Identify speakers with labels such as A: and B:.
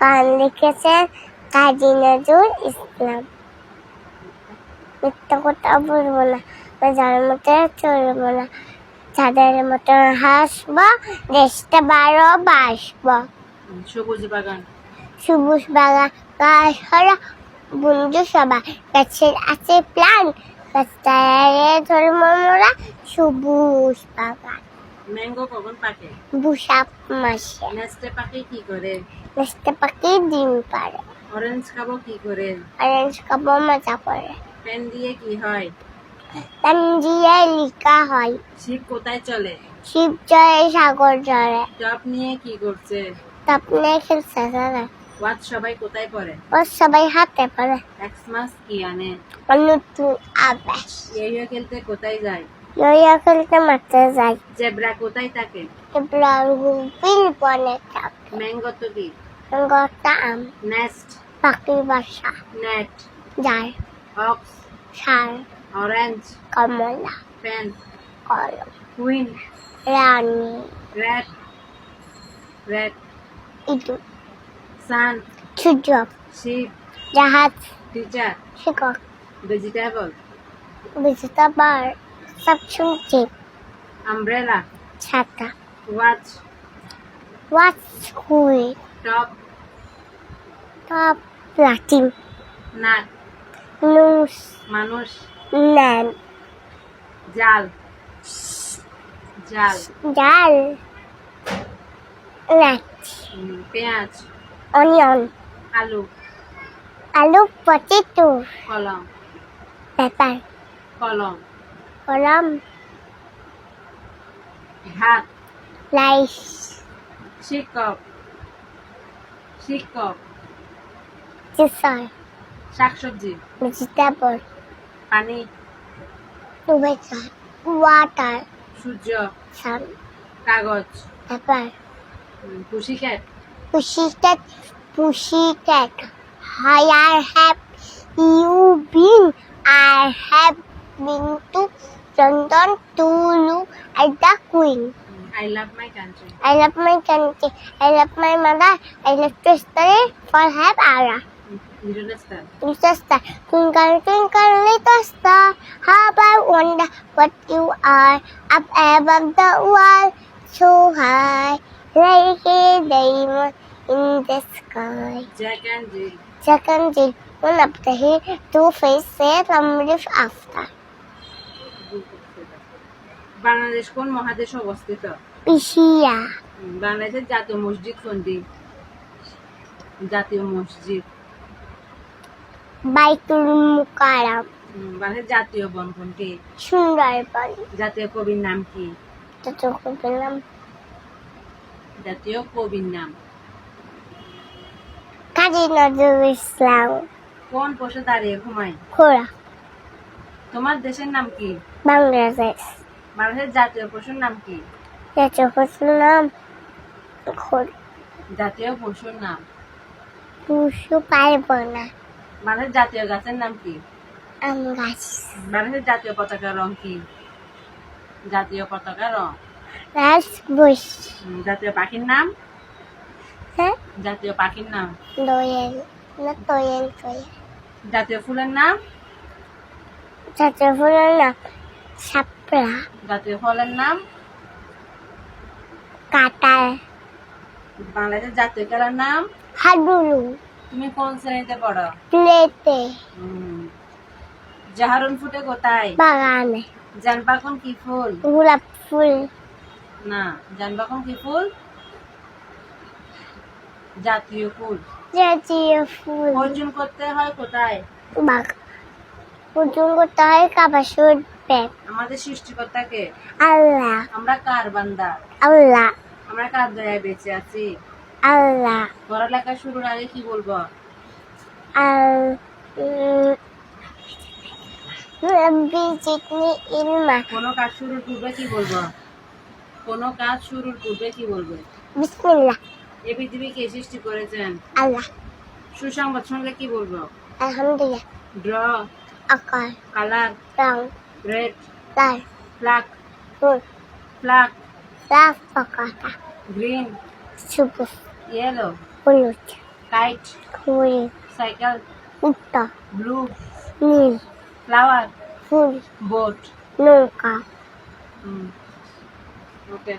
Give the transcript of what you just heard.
A: গান লিখেছেন কাজী নজরুল ইসলাম। মিথ্যা কথা বলব না যার মতো চলবো না যাদের মতো হাসবো দেশটা বারো বাসবো
B: সবুজ বাগান।
A: সবুজ বাগান গাছ হরা বন্ধু সবাই গাছের আছে প্লান রাস্তায় ধর্ম মোরা সবুজ বাগান।
B: ম্যাঙ্গো কখন পাকে?
A: বুসাপ মাসে।
B: নেস্টে কি করে?
A: পাখি ডিম পারে।
B: অরেঞ্জ খাব কি করে?
A: অরেঞ্জ কাপড় মজা পড়ে
B: পেন দিয়ে কি হয়?
A: তানজিয়ে লিখা হয়।
B: শিব কোথায় চলে?
A: শিব জয় সাগর জয়
B: টপ নিয়ে কি করছে?
A: তাপনে খেলছে তারা
B: ওয়াজ সবাই কোথায় পড়ে?
A: ও সবাই হাতে পড়ে।
B: এক্সমাস কি আনে?
A: নতুন আবাস
B: ইয়ে খেলতে কোথায় যায়?
A: লইয়া খেলতে মারতে যাই।
B: জেব্রা কোথায় থাকে?
A: এবার বিল বনে থাকে।
B: ম্যাঙ্গো তো কি?
A: গটা আম।
B: নেস্ট?
A: পাখির বাসা।
B: নেট?
A: যার।
B: অক্স?
A: সার।
B: অরেঞ্জ?
A: কমলা।
B: পেন?
A: কলম
B: কুইন?
A: রানী।
B: রেড? রেড?
A: ইঁদু
B: সান?
A: সূর্য।
B: শিপ
A: জাহাজ।
B: টিচার?
A: শিকক
B: ভেজিটেবল?
A: ভেজিটেবল। সব শুনছি
B: আমব্রেলা
A: ছাতা।
B: ওয়াচ
A: What's হুই
B: টপ
A: টপ প্লাটিং
B: নাট
A: নুস
B: মানুষ
A: ন্যান
B: জাল জাল
A: নাচ
B: উম, পেঁয়াজ
A: অনিয়ন
B: আলু
A: আলু পটেটো
B: কলম
A: পেপার
B: কলম।
A: কলম।
B: ভাত।
A: রাইস।
B: শিক্ষক। শিক্ষক।
A: চিসর
B: শাকসবজি।
A: ভেজিটেবল।
B: পানি।
A: Tomato water.
B: সূর্য।
A: সান।
B: কাগজ।
A: Paper.
B: Pussycat
A: pussycat pussycat I have you been I have been to London to look at the Queen.
B: I love my country.
A: I love my country. I love my mother. I love sister for her hour.
B: Little star.
A: Little star. Twinkle, twinkle, little star. How I wonder what you are up above the world so high, like a diamond in the sky.
B: Jack and Jill.
A: Jack and Jill went up the hill to face their family after.
B: Bangladesh কোন মহাদেশে অবস্থিত? উম, বাংলাদেশের জাতীয় মসজিদ কোনটি? জাতীয় মসজিদ।
A: Mukaram,
B: বাংলাদেশের জাতীয় বন কোনটি?
A: Sundarban,
B: জাতীয় কবির নাম কি?
A: Tatukubilam,
B: জাতীয় কবির নাম।
A: Kaji Nazrul Islam,
B: কোন দাঁড়িয়ে ঘুমায়? তোমার দেশের নাম কি?
A: Bangladesh.
B: বাংলাদেশের জাতীয় পশুর নাম কি?
A: Tatukubilam, Kura,
B: জাতীয় পশুর নাম?
A: Pushu Paibona,
B: বাংলাদেশের জাতীয় গাছের নাম কি?
A: Angas,
B: বাংলাদেশের জাতীয় পতাকার রং কি? জাতীয় পতাকা রং।
A: Bush,
B: জাতীয় পাখির নাম?
A: huh?
B: জাতীয় পাখির নাম?
A: Doyen, not Doyen, Doyen.
B: জাতীয় ফুলের নাম?
A: Tatukubilam, Sapra,
B: জাতীয় ফলের নাম?
A: Katal,
B: বাংলাদেশের জাতীয় খেলার নাম?
A: Hadulu,
B: তুমি কোন শ্রেণীতে পড়ো? উম, জাহারুন ফুটে কোথায়?
A: Bagane,
B: জানপাখন কি ফুল?
A: Gulab Full,
B: না জানপাখন কি ফুল? জাতীয় ফুল।
A: জাতীয় ফুল।
B: অর্জন করতে হয় কোথায়?
A: বাঘ। ujung করতে হয় কাবাসুর ব্যাগ
B: আমাদের সৃষ্টিকর্তাকে?
A: আল্লাহ।
B: আমরা কার বান্দা?
A: আল্লাহ।
B: আমরা কার দয়ায় বেঁচে আছি?
A: আল্লাহ।
B: পড়ালেখা শুরুর আগে কি বলব? কোনো কাজ শুরুর পূর্বে কি বলব? কোনো কাজ শুরুর পূর্বে কি বলবে?
A: বিসমিল্লাহ।
B: এই পৃথিবী কে সৃষ্টি করেছেন?
A: আল্লাহ।
B: সুসংবাদ শুনলে কি বলব?
A: আলহামদুলিল্লাহ।
B: ড্র
A: আকার
B: কালার
A: রং।
B: Red.
A: Dal.
B: Black.
A: Blue.
B: Black.
A: Black pakata.
B: Green.
A: Super.
B: Yellow.
A: Bullet.
B: Kite.
A: Green.
B: Cycle.
A: Mutta.
B: Blue.
A: Nil.
B: Flower.
A: Full.
B: Boat.
A: No
B: car. Mm. Okay.